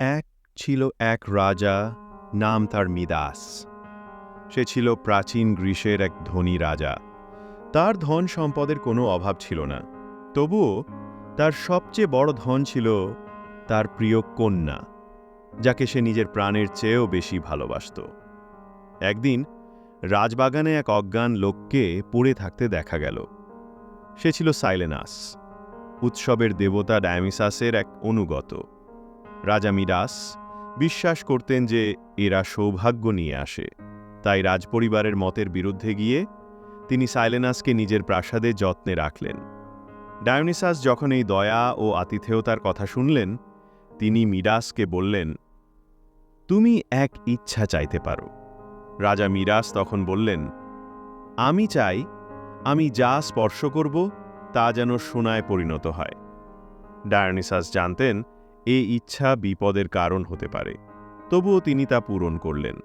এক ছিল এক রাজা, নাম তার মিদাস। সে ছিল প্রাচীন গ্রীসের এক ধনী রাজা। তার ধন সম্পদের কোনো অভাব ছিল না। তবুও তার সবচেয়ে বড় ধন ছিল তার প্রিয় কন্যা, যাকে সে নিজের প্রাণের চেয়েও বেশি ভালোবাসত। একদিন রাজবাগানে এক অজ্ঞান লোককে পড়ে থাকতে দেখা গেল। সে ছিল সাইলেনাস, উৎসবের দেবতা ডায়ামিসাসের এক অনুগত। রাজা মিরাস বিশ্বাস করতেন যে এরা সৌভাগ্য নিয়ে আসে। তাই রাজপরিবারের মতের বিরুদ্ধে গিয়ে তিনি সাইলেনাসকে নিজের প্রাসাদে যত্নে রাখলেন। ডায়োনিসাস যখন এই দয়া ও আতিথেয়তার কথা শুনলেন, তিনি মিরাসকে বললেন, তুমি এক ইচ্ছা চাইতে পারো। রাজা মিরাস তখন বললেন, আমি চাই, আমি যা স্পর্শ করব তা যেন সোনায় পরিণত হয়। ডায়োনিসাস জানতেন এ ইচ্ছা বিপদের কারণ হতে পারে, তবুও তিনি তা পূরণ করলেন।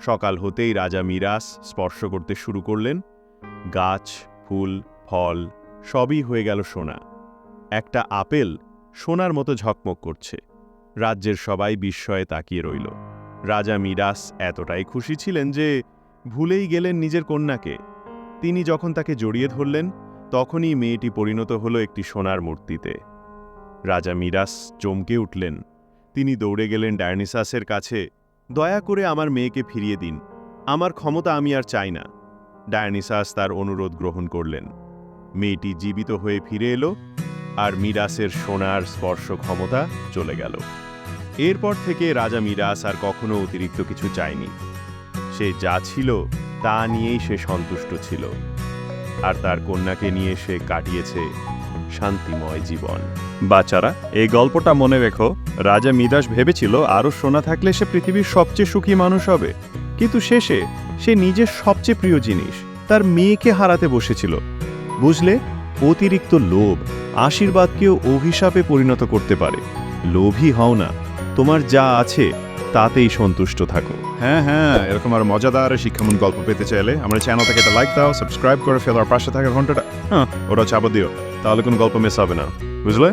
সকাল হতেই রাজা মিরাস স্পর্শ করতে শুরু করলেন। গাছ, ফুল, ফল, সবই হয়ে গেল সোনা। একটা আপেল সোনার মতো ঝকমক করছে। রাজ্যের সবাই বিস্ময়ে তাকিয়ে রইল। রাজা মিরাস এতটাই খুশি ছিলেন যে ভুলেই গেলেন নিজের কন্যাকে। তিনি যখন তাকে জড়িয়ে ধরলেন, তখনই মেয়েটি পরিণত হলো একটি সোনার মূর্তিতে। রাজা মিরাস চমকে উঠলেন। তিনি দৌড়ে গেলেন ডায়নিসাসের কাছে, দয়া করে আমার মেয়েকে ফিরিয়ে দিন। আমার ক্ষমতা আমি আর চাই না। ডায়নিসাস তার অনুরোধ গ্রহণ করলেন। মেয়েটি জীবিত হয়ে ফিরে এলো আর মিরাসের সোনার স্পর্শ ক্ষমতা চলে গেল। এরপর থেকে রাজা মিরাস আর কখনো অতিরিক্ত কিছু চায়নি। সে যা ছিল তা নিয়েই সে সন্তুষ্ট ছিল। আর তার কন্যাকে নিয়ে সে কাটিয়েছে শান্তিময় জীবন। বাচ্চারা, এই গল্পটা মনে রেখো। রাজা মিদাস ভেবেছিল আরও সোনা থাকলে সে পৃথিবীর সবচেয়ে সুখী মানুষ হবে। কিন্তু শেষে সে নিজের সবচেয়ে প্রিয় জিনিস, তার মেয়েকে হারাতে বসেছিল। বুঝলে? অতিরিক্ত লোভ আশীর্বাদকেও অভিশাপে পরিণত করতে পারে। লোভী হও না। তোমার যা আছে, তাতেই সন্তুষ্ট থাকো। হ্যাঁ হ্যাঁ এরকম আরও মজাদার শিক্ষামূলক গল্প পেতে চাইলে আমরা চ্যানেলটাকে একটা লাইক দাও সাবস্ক্রাইব করে ফেলো, আর পাশে থাকা ঘন্টাটা হ্যাঁ ওটা চাপ দিও, তাহলে কোনো গল্প মিস হবে না, বুঝলে?